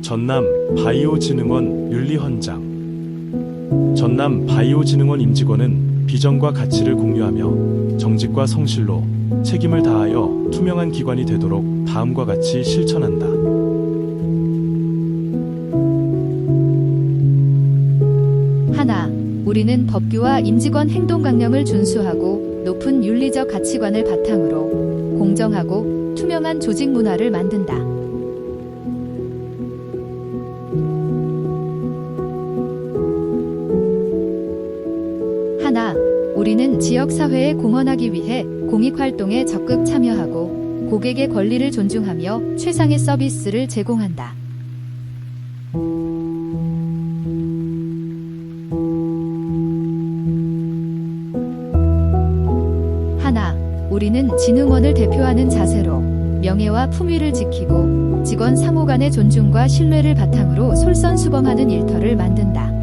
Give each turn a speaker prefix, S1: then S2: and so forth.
S1: 전남 바이오진흥원 윤리헌장 전남 바이오진흥원 임직원은 비전과 가치를 공유하며 정직과 성실로 책임을 다하여 투명한 기관이 되도록 다음과 같이 실천한다.
S2: 하나, 우리는 법규와 임직원 행동 강령을 준수하고 높은 윤리적 가치관을 바탕으로 공정하고 투명한 조직 문화를 만든다. 하나, 우리는 지역 사회에 공헌하기 위해 공익 활동에 적극 참여하고 고객의 권리를 존중하며 최상의 서비스를 제공한다. 우리는 진흥원을 대표하는 자세로 명예와 품위를 지키고 직원 상호 간의 존중과 신뢰를 바탕으로 솔선수범하는 일터를 만든다.